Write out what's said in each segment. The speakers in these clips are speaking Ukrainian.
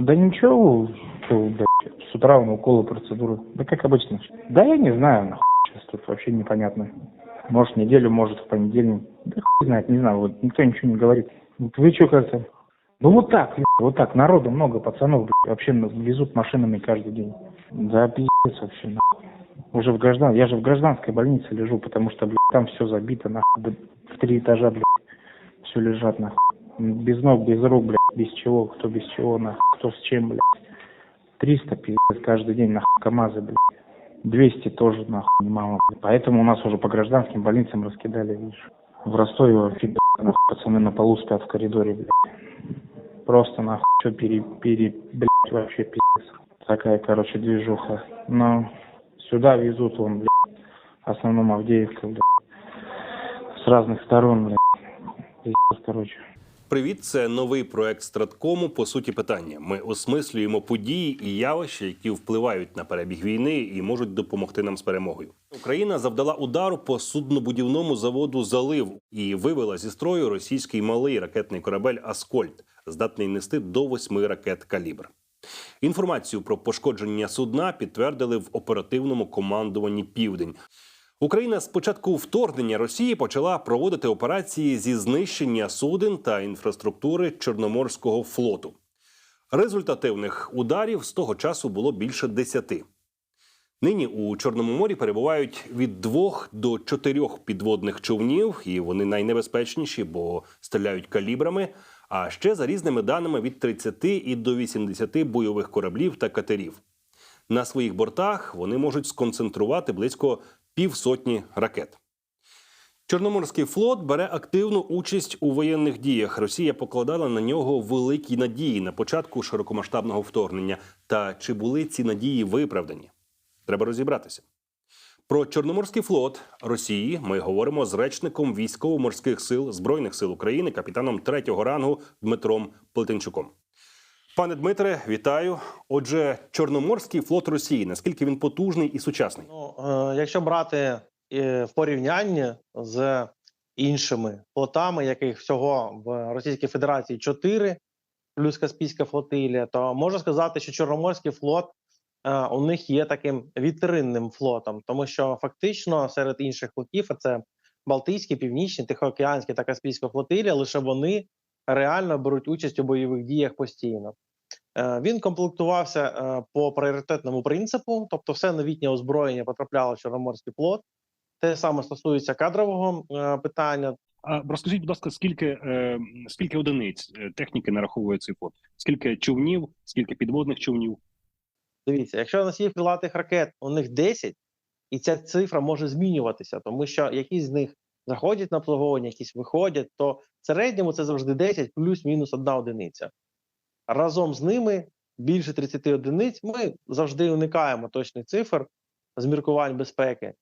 Да ничего, что, блядь, с утра он уколы, процедуры. Да как обычно. Да я не знаю, нахуй, сейчас тут вообще непонятно. Может, неделю, может, в понедельник. Да хуй знает, не знаю, вот никто ничего не говорит. Вот вы что как-то? Ну вот так, блядь, вот так, народу много, пацанов, блядь, вообще везут машинами каждый день. Да пиздец вообще, нахуй. Уже в граждан, я же в гражданской больнице лежу, потому что, блядь, там все забито, нахуй, в три этажа, блядь, все лежат, нахуй. Без ног, без рук, блядь, без чего, кто без чего, нахуй, кто с чем, блядь. 300, пиздец, каждый день, нахуй, КамАЗы, блядь. 200 тоже, нахуй, немало. блядь. Поэтому у нас уже по гражданским больницам раскидали, видишь. В Ростове, вообще, нахуй, пацаны на полу спят в коридоре, блядь. Просто, нахуй, все пере, пере, блядь, вообще, пиздец. Такая, короче, движуха. Но сюда везут, он, блядь, в основном Авдеевка, блядь. С разных сторон, блядь. Короче. Привіт, це новий проект Страткому. По суті, питання. Ми осмислюємо події і явища, які впливають на перебіг війни і можуть допомогти нам з перемогою. Україна завдала удару по суднобудівному заводу Залив і вивела зі строю російський малий ракетний корабель Аскольд, здатний нести до восьми ракет калібр. Інформацію про пошкодження судна підтвердили в оперативному командуванні Південь. Україна з початку вторгнення Росії почала проводити операції зі знищення суден та інфраструктури Чорноморського флоту. Результативних ударів з того часу було більше десяти. Нині у Чорному морі перебувають від двох до чотирьох підводних човнів, і вони найнебезпечніші, бо стріляють калібрами. А ще за різними даними від 30 і до 80 бойових кораблів та катерів. На своїх бортах вони можуть сконцентрувати близько півсотні ракет. Чорноморський флот бере активну участь у воєнних діях. Росія покладала на нього великі надії на початку широкомасштабного вторгнення. Та чи були ці надії виправдані? Треба розібратися. Про Чорноморський флот Росії ми говоримо з речником військово-морських сил Збройних сил України, капітаном третього рангу Дмитром Плетенчуком. Пане Дмитре, вітаю. Отже, Чорноморський флот Росії, наскільки він потужний і сучасний? Ну, е, якщо брати е, в порівнянні з іншими флотами, яких всього в Російській Федерації 4, плюс Каспійська флотилія, то можна сказати, що Чорноморський флот е, у них є таким вітринним флотом, тому що фактично серед інших флотів, а це Балтійський, Північний, Тихоокеанський та Каспійська флотилія, лише вони реально беруть участь у бойових діях постійно. Е, Він комплектувався е, по пріоритетному принципу, тобто все новітнє озброєння потрапляло в Чорноморський флот. Те саме стосується кадрового е, питання. А розкажіть, будь ласка, скільки, скільки одиниць техніки нараховує цей флот? Скільки човнів, скільки підводних човнів? Дивіться, якщо носіїв крилатих ракет у них 10, і ця цифра може змінюватися, тому що якісь з них заходять на обслуговування, якісь виходять, то в середньому це завжди 10 плюс-мінус одна одиниця. Разом з ними більше 30 одиниць. Ми завжди уникаємо точних цифр з міркувань безпеки. Е,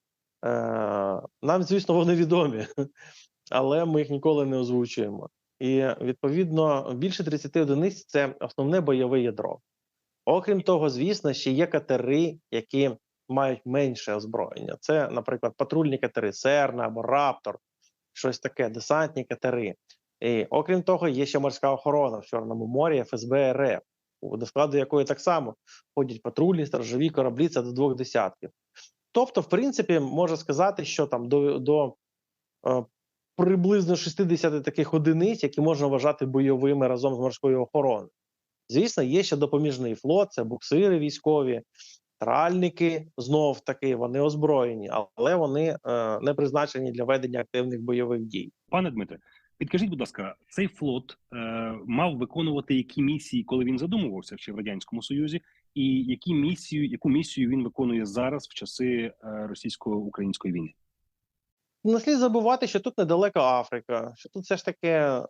нам, звісно, вони відомі, але ми їх ніколи не озвучуємо. І відповідно більше 30 одиниць це основне бойове ядро. Окрім того, звісно, ще є катери, які мають менше озброєння. Це, наприклад, патрульні катери Серна або Раптор, щось таке, десантні катери. І окрім того, є ще морська охорона в Чорному морі, ФСБ РФ, до складу якої так само ходять патрульні, сторожові кораблі, це до двох десятків. Тобто, в принципі, можна сказати, що там до, до е, приблизно 60 таких одиниць, які можна вважати бойовими разом з морською охороною. Звісно, є ще допоміжний флот, це буксири військові, тральники знов таки вони озброєні, але вони е, не призначені для ведення активних бойових дій. Пане Дмитре, підкажіть, будь ласка, цей флот е, мав виконувати які місії, коли він задумувався ще в радянському союзі, і які місію, яку місію він виконує зараз в часи е, російсько-української війни? Не слід забувати, що тут недалеко Африка, що тут все ж таки е,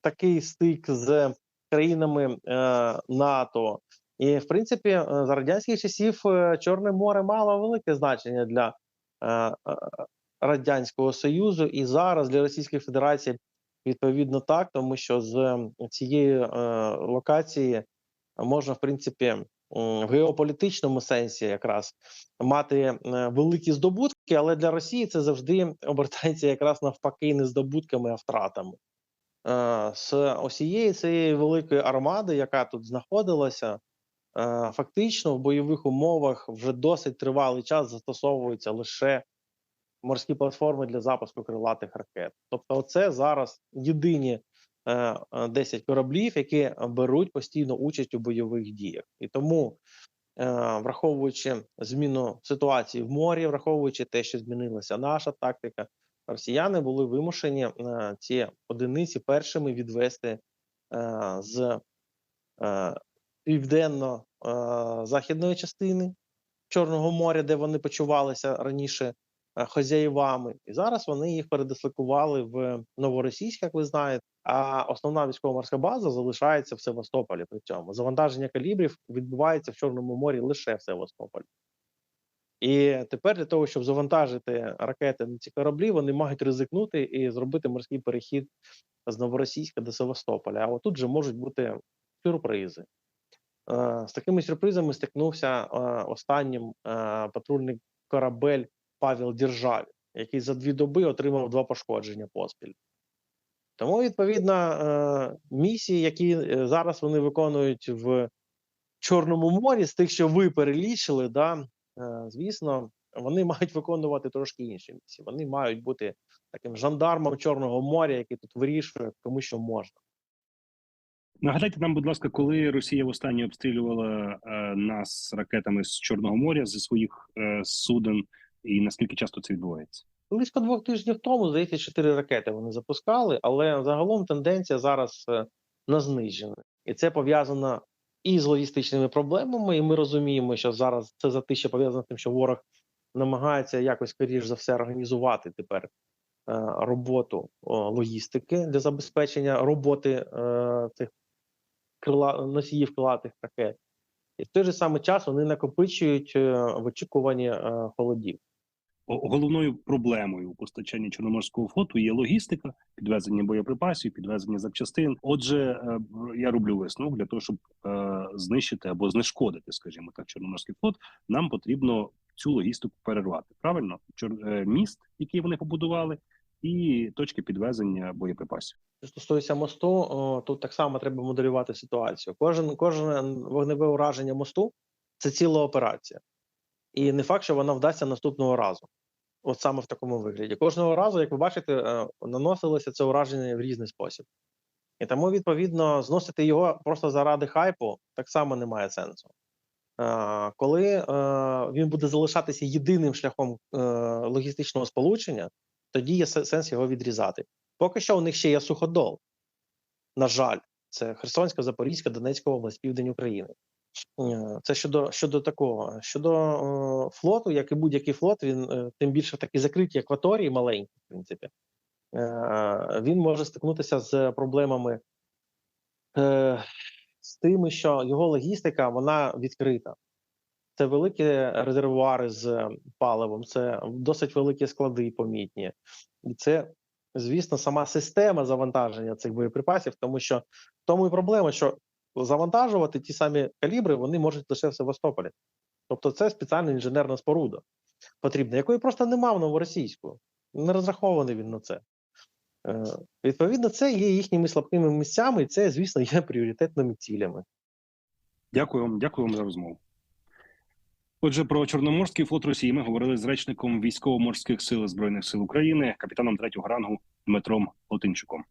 такий стик з країнами е, НАТО. І, в принципі, е, за радянських часів е, Чорне море мало велике значення для е, Радянського Союзу, і зараз для Російської Федерації відповідно так, тому що з цієї локації можна, в принципі, в геополітичному сенсі якраз мати великі здобутки, але для Росії це завжди обертається якраз навпаки не здобутками, а втратами. з усієї цієї великої армади, яка тут знаходилася, фактично в бойових умовах вже досить тривалий час застосовуються лише морські платформи для запуску крилатих ракет. Тобто, це зараз єдині е, е, 10 кораблів, які беруть постійно участь у бойових діях. І тому, е, враховуючи зміну ситуації в морі, враховуючи те, що змінилася наша тактика, росіяни були вимушені е, ці одиниці першими відвести е, з е, південно-західної частини Чорного моря, де вони почувалися раніше е, хазяївами, і зараз вони їх передислокували в Новоросійськ, як ви знаєте. А основна військово-морська база залишається в Севастополі. При цьому завантаження калібрів відбувається в Чорному морі лише в Севастополі. І тепер для того, щоб завантажити ракети на ці кораблі, вони мають ризикнути і зробити морський перехід з Новоросійська до Севастополя. А отут же можуть бути сюрпризи. Е, З такими сюрпризами стикнувся е, останнім е, патрульний корабель Павел Державі, який за дві доби отримав два пошкодження поспіль. Тому, відповідно, місії, які зараз вони виконують в Чорному морі, з тих, що ви перелічили, да, звісно, вони мають виконувати трошки інші місії. Вони мають бути таким жандармом Чорного моря, який тут вирішує, кому що можна. Нагадайте нам, будь ласка, коли Росія востаннє обстрілювала е, нас ракетами з Чорного моря зі своїх е, суден, і наскільки часто це відбувається? Близько двох тижнів тому, здається, чотири ракети вони запускали, але загалом тенденція зараз е, на зниження. І це пов'язано і з логістичними проблемами, і ми розуміємо, що зараз це затища пов'язано з тим, що ворог намагається якось, скоріш за все, організувати тепер е, роботу логістики для забезпечення роботи е, цих крила носіїв крилатих ракет. І в той же самий час вони накопичують е, в очікуванні е, холодів. Головною проблемою у постачанні Чорноморського флоту є логістика, підвезення боєприпасів, підвезення запчастин. Отже, е, я роблю висновок для того, щоб знищити або знешкодити, скажімо так, Чорноморський флот. Нам потрібно цю логістику перервати. Правильно, Чор- міст, який вони побудували, і точки підвезення боєприпасів. Що стосується мосту, тут так само треба моделювати ситуацію. Кожен кожне вогневе ураження мосту це ціла операція, і не факт, що вона вдасться наступного разу. От саме в такому вигляді. Кожного разу, як ви бачите, е, наносилося це ураження в різний спосіб. І тому, відповідно, зносити його просто заради хайпу так само не має сенсу. Е, Коли е, він буде залишатися єдиним шляхом логістичного сполучення, тоді є сенс його відрізати. Поки що у них ще є суходол. На жаль, це Херсонська, Запорізька, Донецька область, південь України. Е, Це щодо щодо такого. Щодо е, флоту, як і будь-який флот, він е, тим більше в такій закритій акваторії, маленькій, в принципі, е, він може стикнутися з проблемами е, з тим, що його логістика вона відкрита. Це великі резервуари з паливом, це досить великі склади помітні. І це, звісно, сама система завантаження цих боєприпасів, тому що в тому і проблема, що завантажувати ті самі калібри вони можуть лише в Севастополі. Тобто це спеціальна інженерна споруда потрібна, якої просто нема в новоросійську. Не розрахований він на це. Е, відповідно, це є їхніми слабкими місцями, і це, звісно, є пріоритетними цілями. Дякую вам, дякую вам за розмову. Отже, про Чорноморський флот Росії ми говорили з речником військово-морських сил збройних сил України, капітаном третього рангу Дмитром Лотинчуком.